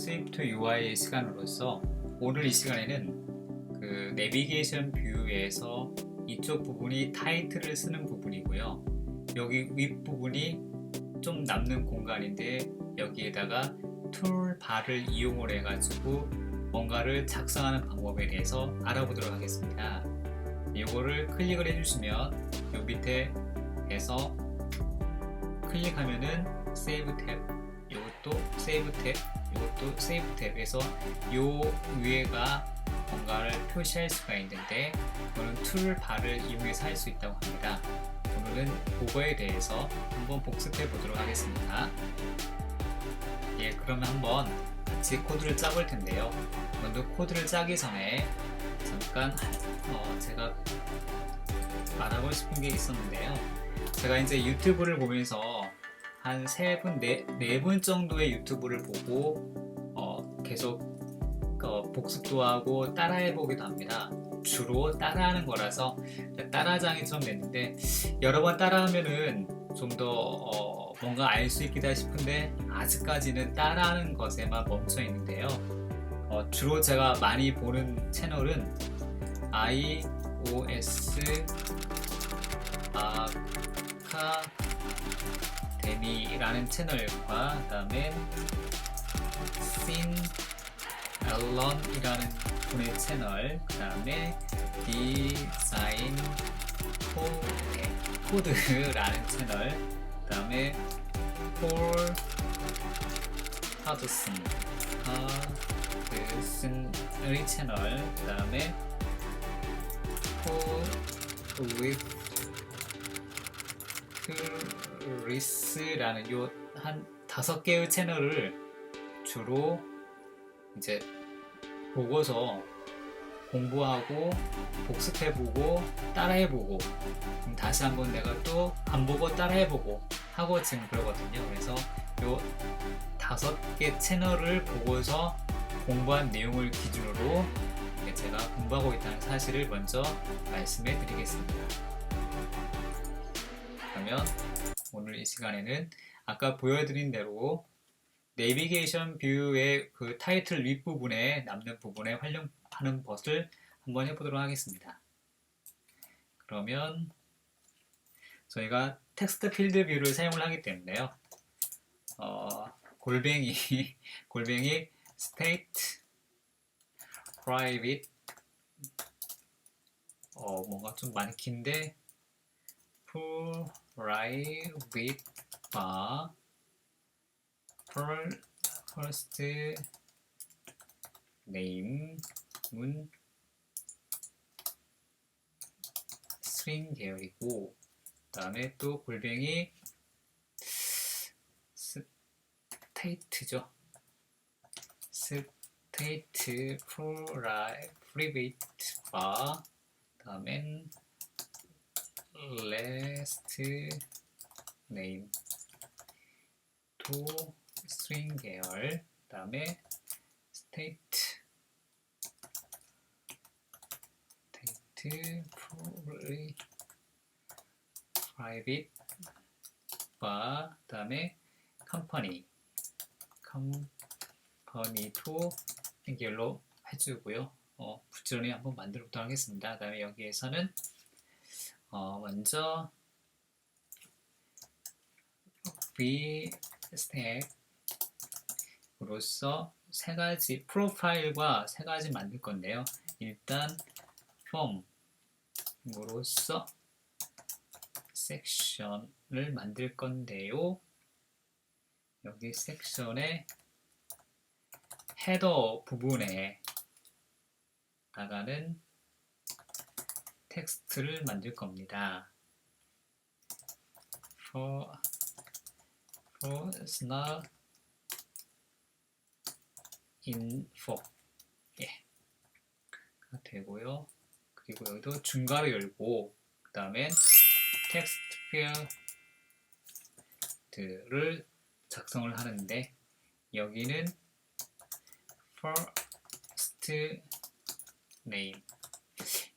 스위프트 UI 시간으로서 오늘 이 시간에는 그 내비게이션 뷰에서 이쪽 부분이 타이틀을 쓰는 부분이고요. 여기 윗부분이 좀 남는 공간인데 여기에다가 툴바를 이용을 해가지고 뭔가를 작성하는 방법에 대해서 알아보도록 하겠습니다. 이거를 클릭을 해주시면 이 밑에 에서 클릭하면은 세이브 탭 이것도 세이브 탭 이것도 세이브 탭에서 요 위에가 뭔가를 표시할 수가 있는데 이거는 툴바를 이용해서 할 수 있다고 합니다. 오늘은 그거에 대해서 한번 복습해 보도록 하겠습니다. 예, 그러면 한번 같이 코드를 짜볼 텐데요. 먼저 코드를 짜기 전에 잠깐 어, 제가 말하고 싶은 게 있었는데요. 제가 이제 유튜브를 보면서 한 세 분, 네, 네 분 정도의 유튜브를 보고 어, 계속 어, 복습도 하고 따라해 보기도 합니다. 주로 따라하는 거라서 따라장이 좀 됐는데 여러 번 따라하면은 좀더 어, 뭔가 알 수 있겠다 싶은데 아직까지는 따라하는 것에만 멈춰 있는데요. 어, 주로 제가 많이 보는 채널은 iOS 아카 데미라는 채널과 그다음에 신 앨런이라는 분의 채널, 그 다음에 디자인 코드라는 채널, 그 다음에 폴 하드슨 하드슨의 채널, 그 다음에 폴 위프 리스라는 요 한 다섯 개의 채널을 주로 이제 보고서 공부하고 복습해보고 따라해보고 다시 한번 내가 또 안 보고 따라해보고 하고 지금 그러거든요. 그래서 요 다섯 개 채널을 보고서 공부한 내용을 기준으로 제가 공부하고 있다는 사실을 먼저 말씀해 드리겠습니다. 그러면 오늘 이 시간에는 아까 보여드린 대로 내비게이션 뷰의 그 타이틀 윗부분에 남는 부분에 활용하는 것을 한번 해보도록 하겠습니다. 그러면 저희가 텍스트 필드 뷰를 사용을 하기 때문에요. 어, 골뱅이 골뱅이 state private 어, 뭔가 좀 많이 긴데 private bar first name은 string 계열이고 그 다음에 또 골뱅이 state죠 state private bar 그 다음엔 last name to string 계열 그 다음에 state state private 바 다음에 company company to 계열로 해주고요. 어, 부지런히 한번 만들어 보도록 하겠습니다. 그 다음에 여기에서는 어, 먼저 v 스택으로서 세 가지 프로파일과 세 가지 만들 건데요. 일단 폼으로서 섹션을 만들 건데요. 여기 섹션의 헤더 부분에 나가는 텍스트를 만들 겁니다. for for snap info 예. 가 되고요. 그리고 여기도 중괄호 열고 그 다음에 텍스트 필드를 작성을 하는데 여기는 first name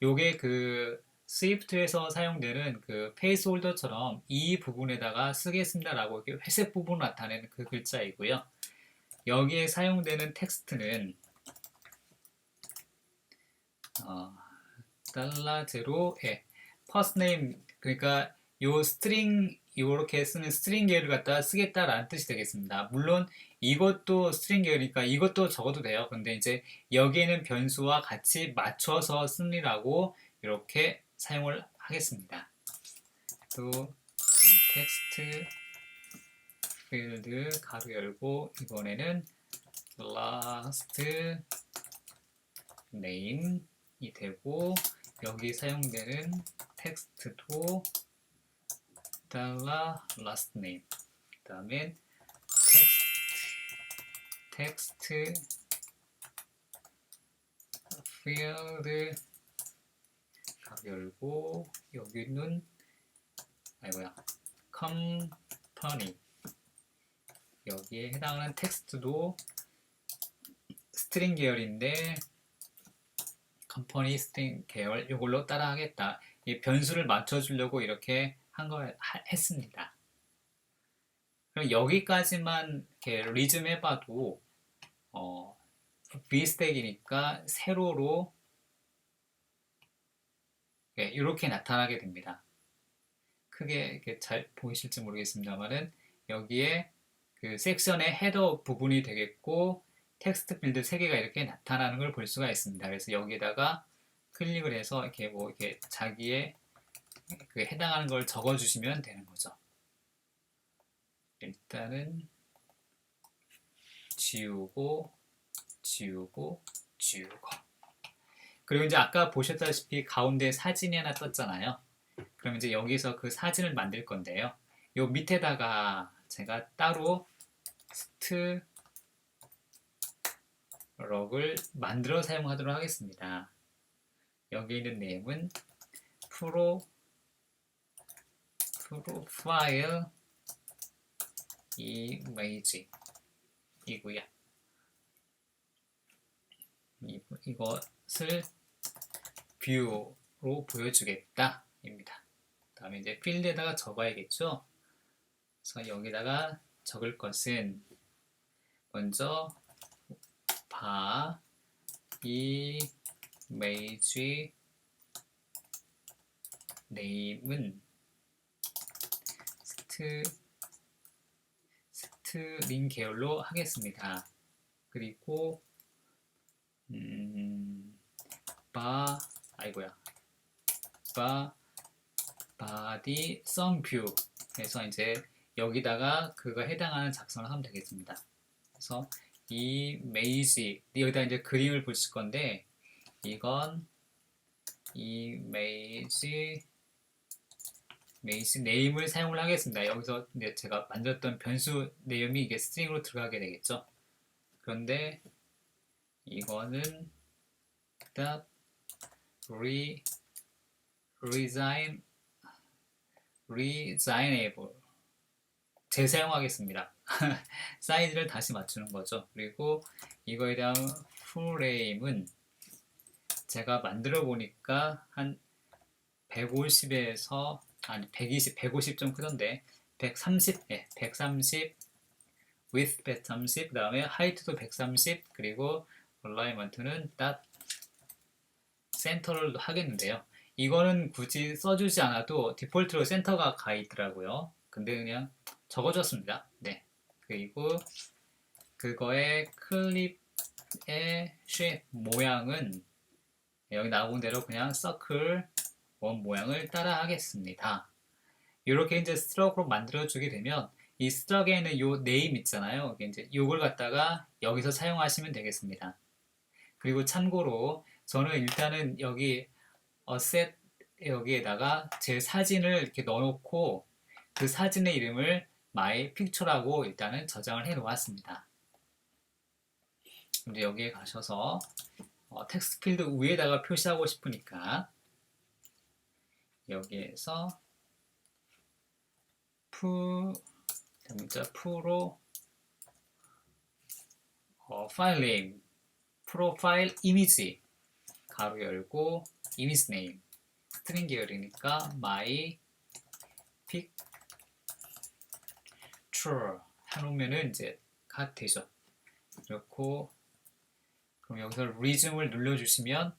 요게 그 스위프트에서 사용되는 그 페이스 홀더처럼 이 부분에다가 쓰겠습니다라고 이렇게 회색 부분을 나타내는 그 글자이고요. 여기에 사용되는 텍스트는 어, 달러 제로에 퍼스트 네임 그러니까 요 스트링 요렇게 쓰는 스트링 계열을 갖다 쓰겠다라는 뜻이 되겠습니다. 물론 이것도 스트링 계열이니까 이것도 적어도 돼요. 근데 이제 여기에는 변수와 같이 맞춰서 쓰느라고 이렇게 사용을 하겠습니다. 또 텍스트 필드 가로 열고 이번에는 last name이 되고 여기 사용되는 텍스트도 달러 last name 그 다음에 텍스트 field 가로 열고 여기는 아이고야 company 여기에 해당하는 텍스트도 스트링 계열인데 컴퍼니 스트링 계열 이걸로 따라하겠다. 이 변수를 맞춰주려고 이렇게 한거 했습니다. 그럼 여기까지만 이렇게 리즘 해봐도 어, V스택이니까 세로로 네, 이렇게 나타나게 됩니다. 크게 잘 보이실지 모르겠습니다만은 여기에 그 섹션의 헤더 부분이 되겠고 텍스트 필드 3개가 이렇게 나타나는 걸 볼 수가 있습니다. 그래서 여기다가 클릭을 해서 이렇게 뭐 이렇게 자기의 그 해당하는 걸 적어 주시면 되는 거죠. 일단은 지우고 지우고 지우고 그리고 이제 아까 보셨다시피 가운데 사진이 하나 떴잖아요. 그럼 이제 여기서 그 사진을 만들 건데요. 요 밑에다가 제가 따로 스트 럭을 만들어 사용하도록 하겠습니다. 여기 있는 내용은 프로 프로파일 이메이지 이고요. 이것을 뷰로 보여주겠다 입니다. 다음에 이제 필드에다가 적어야겠죠. 그래서 여기다가 적을 것은 먼저 바 이메이지 네임은 스트 스트 링 계열로 하겠습니다. 그리고 음, 바 아이고야 바 바디 썸뷰 해서 이제 여기다가 그거 해당하는 작성을 하면 되겠습니다. 그래서 이 메이지 여기다 이제 그림을 붙일 건데 이건 이 메이지 메이지 네임을 사용을 하겠습니다. 여기서 이제 제가 만들었던 변수 내용이 이게 스트링으로 들어가게 되겠죠. 그런데 이거는 딱 re resign resignable 재사용하겠습니다. 사이즈를 다시 맞추는 거죠. 그리고 이거에 대한 프레임은 제가 만들어 보니까 한 150에서 아니 120, 150 좀 크던데 130, 예, 130 width 130, 그 다음에 하이트도 130 그리고 얼라이먼트는 딱 센터를 하겠는데요. 이거는 굳이 써주지 않아도 디폴트로 센터가 가 있더라고요. 근데 그냥 적어줬습니다. 네. 그리고 그거의 클립의 쉐 모양은 여기 나온 대로 그냥 서클 원 모양을 따라 하겠습니다. 이렇게 이제 스트럭으로 만들어주게 되면 이 스트럭에는 요 네임 있잖아요. 이제 요걸 갖다가 여기서 사용하시면 되겠습니다. 그리고 참고로 저는 일단은 여기 어셋 여기에다가 제 사진을 이렇게 넣어놓고 그 사진의 이름을 my picture라고 일단은 저장을 해 놓았습니다. 이제 여기에 가셔서 어, 텍스트 필드 위에다가 표시하고 싶으니까 여기에서 푸 문자 프로 어, 파일 네임 프로파일 이미지 가로 열고 이미지 네임 스트링 계열이니까 my picture 해놓으면은 이제 가 되죠. 그렇고 그럼 여기서 resume을 눌러주시면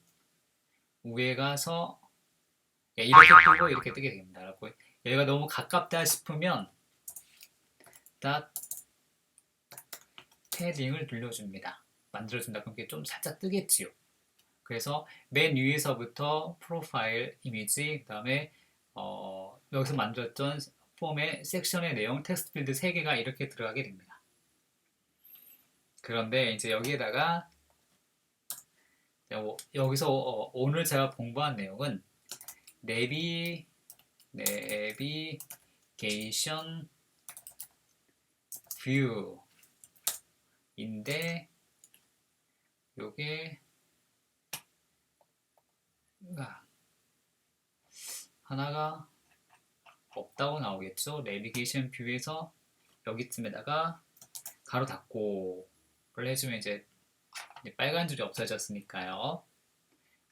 위에 가서 예, 이렇게 뜨고 이렇게 뜨게 됩니다. 그리고 여기가 너무 가깝다 싶으면 딱 패딩을 눌러줍니다. 만들어준다. 그럼 이게 좀 살짝 뜨겠지요. 그래서 맨 위에서부터 프로파일 이미지, 그 다음에 어, 여기서 만들었던 폼의 섹션의 내용, 텍스트 필드 3개가 이렇게 들어가게 됩니다. 그런데 이제 여기에다가 어, 여기서 어, 오늘 제가 공부한 내용은 내비 내비게이션 뷰인데 요게 아, 하나가 없다고 나오겠죠. 내비게이션 뷰에서 여기쯤에다가 가로 닫고를 해주면 이제 이제 빨간 줄이 없어졌으니까요.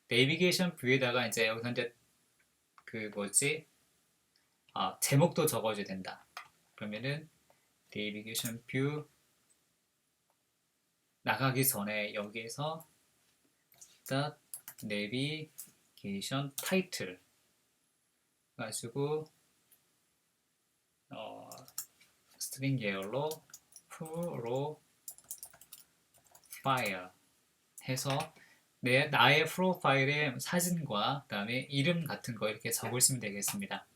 내비게이션 뷰에다가 이제 여기서 이제 그 뭐지? 아, 제목도 적어줘야 된다. 그러면은 내비게이션 뷰 나가기 전에 여기에서 딱 내비게이션 타이틀 가지고 어, 스트링 계열로 프로파일 해서 내 나의 프로파일에 사진과 그다음에 이름 같은 거 이렇게 적으시면 되겠습니다.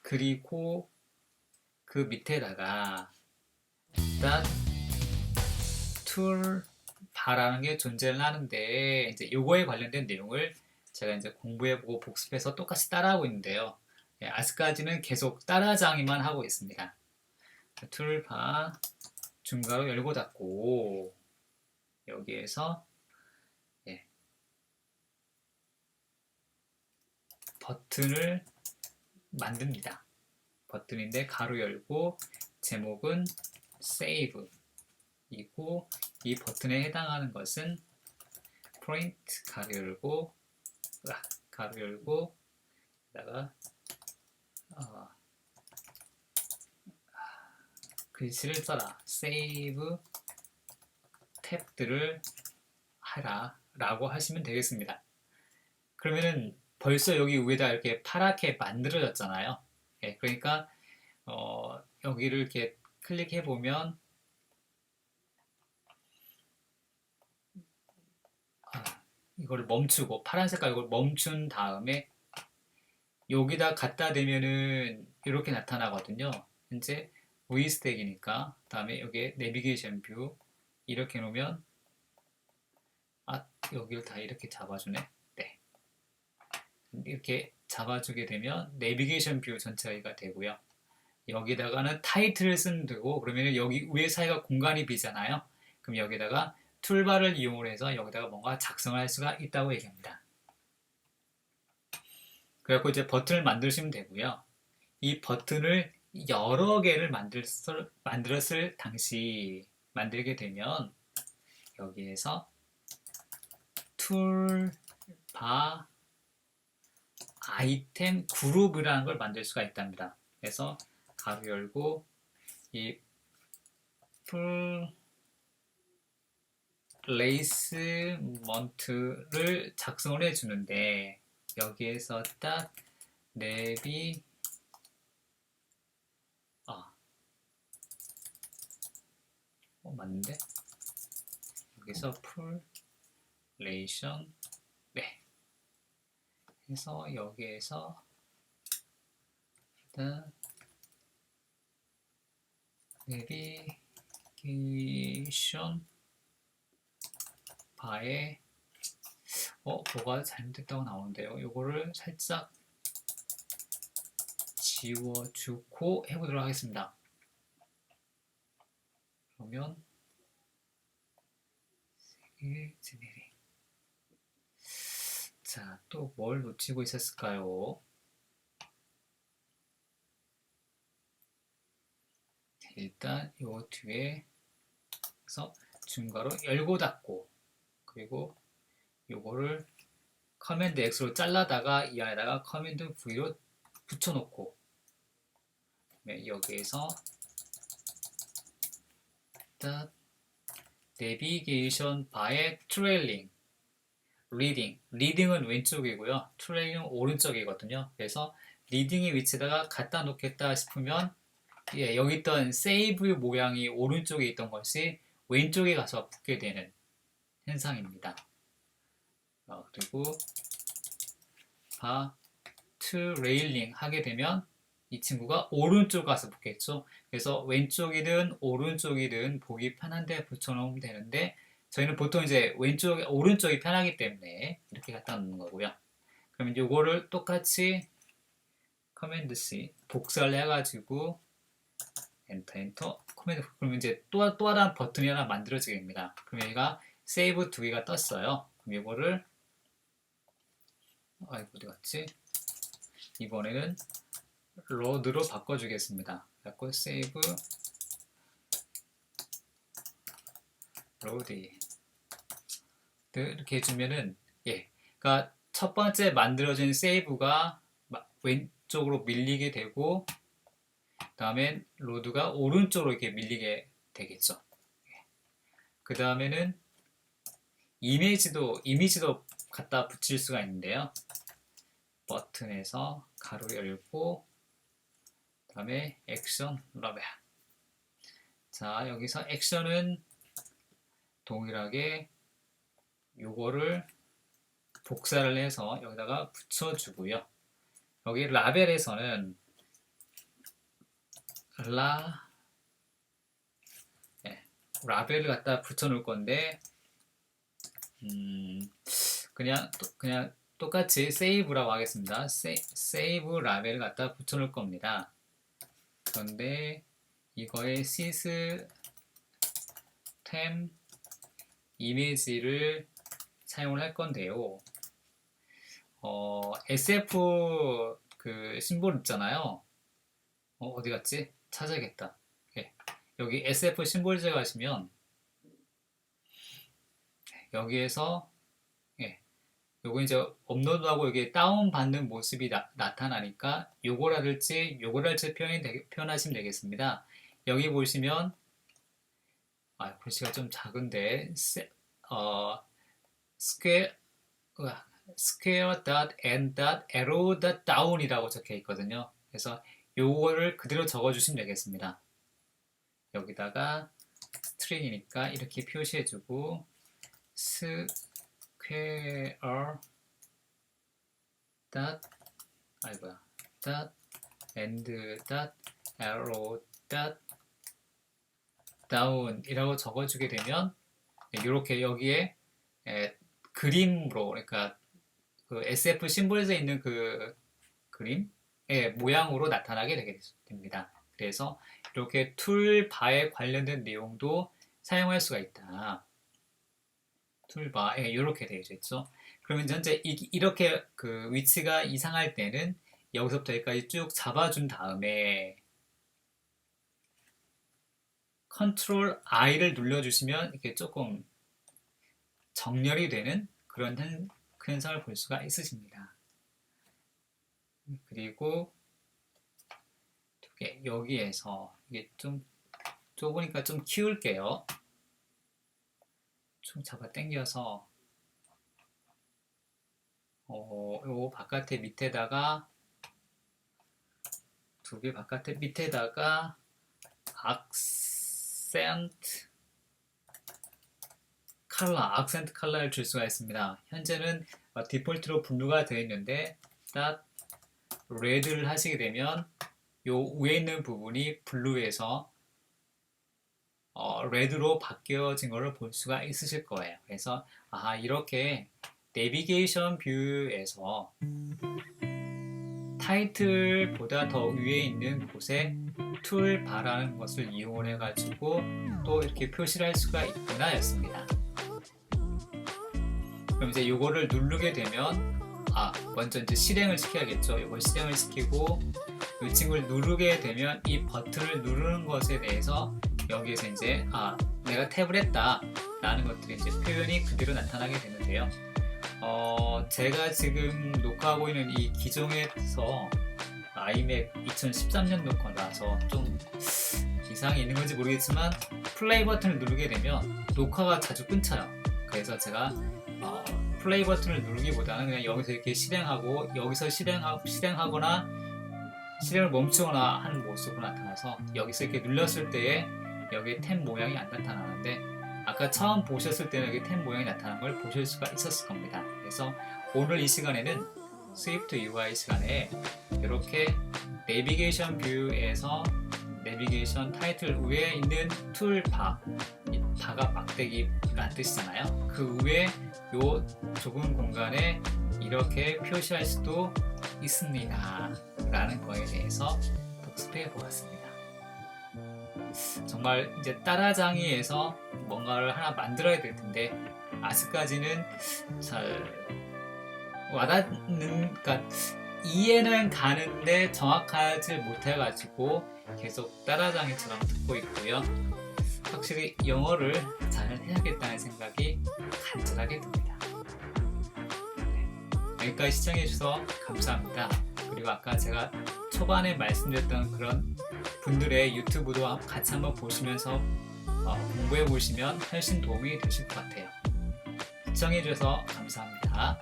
그리고 그 밑에다가 툴 바라는 게 존재를 하는데 이제 요거에 관련된 내용을 제가 이제 공부해보고 복습해서 똑같이 따라하고 있는데요. 예, 아직까지는 계속 따라장이만 하고 있습니다. 툴바 중괄호 열고 닫고 여기에서 예, 버튼을 만듭니다. 버튼인데 가로 열고 제목은 save 이고 이 버튼에 해당하는 것은 프린트 가로 열고 아, 가로 열고 다가 어, 글씨를 써라. save 탭들을 하라. 라고 하시면 되겠습니다. 그러면은 벌써 여기 위에다 이렇게 파랗게 만들어졌잖아요 예, 그러니까 어, 여기를 이렇게 클릭해 보면 이거를 멈추고 파란 색깔 이걸 멈춘 다음에 여기다 갖다 대면은 이렇게 나타나거든요. 현재 V 스택이니까 다음에 여기에 내비게이션 뷰 이렇게 놓으면 아 여기를 다 이렇게 잡아주네. 네. 이렇게 잡아주게 되면 내비게이션 뷰 전체가 되고요. 여기다가는 타이틀을 쓰면 되고 그러면 여기 위에 사이가 공간이 비잖아요. 그럼 여기다가 툴바를 이용해서 여기다가 뭔가 작성할 수가 있다고 얘기합니다. 그래갖고 이제 버튼을 만드시면 되고요. 이 버튼을 여러 개를 만들었을, 만들었을 당시 만들게 되면 여기에서 툴바 아이템 그룹이라는 걸 만들 수가 있답니다. 그래서 가로 열고 이풀 플레이스먼트를 작성을 해주는데 여기에서 딱 내비 아 어, 맞는데 여기서 풀 레이션 네 해서 여기에서 일단 내비게이션 바에 어 뭐가 잘못됐다고 나오는데요. 이거를 살짝 지워주고 해보도록 하겠습니다. 그러면 세개 제네리 자 또 뭘 놓치고 있었을까요? 일단 요 뒤에서 중괄호 열고 닫고 그리고 요거를 커맨드 X로 잘라다가 이 안에다가 커맨드 V로 붙여놓고 네, 여기에서 내비게이션 바의 트레일링 리딩 리딩은 왼쪽이고요. 트레일링은 오른쪽이거든요. 그래서 리딩의 위치에다가 갖다 놓겠다 싶으면 예, 여기 있던 세이브 모양이 오른쪽에 있던 것이 왼쪽에 가서 붙게 되는 현상입니다. 어, 그리고 바 트레일링 하게 되면 이 친구가 오른쪽 가서 붙겠죠. 그래서 왼쪽이든 오른쪽이든 보기 편한데 붙여놓으면 되는데 저희는 보통 이제 왼쪽, 오른쪽이 편하기 때문에 이렇게 갖다 놓는 거고요. 그러면 요거를 똑같이 커맨드 C 복사를 해가지고 엔터 엔터 커맨드 그러면 이제 또, 또 하나 버튼이 하나 만들어지게 됩니다. 그럼 여기가 세이브 두 개가 떴어요. 그럼 이거를 아이고 어디 갔지? 이번에는 로드로 바꿔주겠습니다. 그래서 세이브 로드 이렇게 해주면은 예, 그러니까 첫 번째 만들어진 세이브가 마- 왼쪽으로 밀리게 되고 다음엔 로드가 오른쪽으로 이렇게 밀리게 되겠죠. 그 다음에는 이미지도 이미지도 갖다 붙일 수가 있는데요. 버튼에서 가로 열고 그다음에 액션 러벨 자 여기서 액션은 동일하게 요거를 복사를 해서 여기다가 붙여주고요 여기 라벨에서는 라 네, 라벨을 갖다 붙여놓을 건데 음, 그냥 또- 그냥 똑같이 세이브라고 하겠습니다. 세, 세이브 라벨을 갖다 붙여놓을 겁니다. 그런데 이거에 시스 템 이미지를 사용을 할 건데요. 어, SF 그 심볼 있잖아요. 어, 어디 갔지? 찾아야겠다. 예. 여기 SF 심볼제 가시면 여기에서 예, 요거 이제 업로드하고 이게 다운 받는 모습이 나, 나타나니까 요거라든지 요거랄지 되게- 표현하시면 되겠습니다. 여기 보시면 아, 글씨가 좀 작은데 세, 어, square 으아, square dot and dot arrow dot down이라고 적혀 있거든요. 그래서 요거를 그대로 적어 주시면 되겠습니다. 여기다가 스트링이니까 이렇게 표시해 주고 square dot 아이고야 dot and dot arrow dot down이라고 적어주게 되면 이렇게 여기에 에, 그림으로 그러니까 그 SF 심볼에 있는 그 그림의 모양으로 나타나게 되게 됩니다. 그래서 이렇게 툴바에 관련된 내용도 사용할 수가 있다. 툴바에 이렇게 되어 있죠. 그러면 현재 이, 이렇게 그 위치가 이상할 때는 여기서부터 여기까지 쭉 잡아준 다음에 컨트롤 I를 눌러주시면 이렇게 조금 정렬이 되는 그런 현, 현상을 볼 수가 있으십니다. 그리고 두 개, 여기에서 이게 좀 좁으니까 좀 키울게요. 좀 잡아 당겨서 어, 요 바깥에 밑에다가 두 개 바깥에 밑에다가 악센트 컬러, 악센트 컬러를 줄 수가 있습니다. 현재는 어, 디폴트로 블루가 되어 있는데 딱 레드를 하시게 되면 요 위에 있는 부분이 블루에서 어, 레드로 바뀌어진 것을 볼 수가 있으실 거예요. 그래서 아 이렇게 내비게이션 뷰에서 타이틀보다 더 위에 있는 곳에 툴바라는 것을 이용해 가지고 또 이렇게 표시를 할 수가 있구나 였습니다. 그럼 이제 이거를 누르게 되면 아 먼저 이제 실행을 시켜야겠죠. 이걸 실행을 시키고 이 친구를 누르게 되면 이 버튼을 누르는 것에 대해서 여기에서 이제 아 내가 탭을 했다 라는 것들이 이제 표현이 그대로 나타나게 되는데요. 어, 제가 지금 녹화하고 있는 이 기종에서 아이맥 2013년 녹화라서 좀 이상이 있는 건지 모르겠지만 플레이 버튼을 누르게 되면 녹화가 자주 끊쳐요. 그래서 제가 어, 플레이 버튼을 누르기보다는 그냥 여기서 이렇게 실행하고 여기서 실행하, 실행하거나 실행을 멈추거나 하는 모습으로 나타나서 여기서 이렇게 눌렀을 때에 여기 탭 모양이 안 나타나는데 아까 처음 보셨을 때는 여기 탭 모양이 나타난 걸 보실 수가 있었을 겁니다. 그래서 오늘 이 시간에는 스위프트 UI 시간에 이렇게 내비게이션 뷰에서 내비게이션 타이틀 위에 있는 툴 바, 이 바가 막대기라는 뜻이잖아요. 그 위에 요 좁은 공간에 이렇게 표시할 수도 있습니다. 라는 거에 대해서 복습해 보았습니다. 정말 이제 따라장이에서 뭔가를 하나 만들어야 될 텐데 아직까지는 잘 와닿는, 그러니까 이해는 가는데 정확하지 못해가지고 계속 따라장이처럼 듣고 있고요. 확실히 영어를 잘 해야겠다는 생각이 간절하게 듭니다. 네, 여기까지 시청해주셔서 감사합니다. 그리고 아까 제가 초반에 말씀드렸던 그런 분들의 유튜브도 같이 한번 보시면서 어, 공부해 보시면 훨씬 도움이 되실 것 같아요. 시청해주셔서 감사합니다.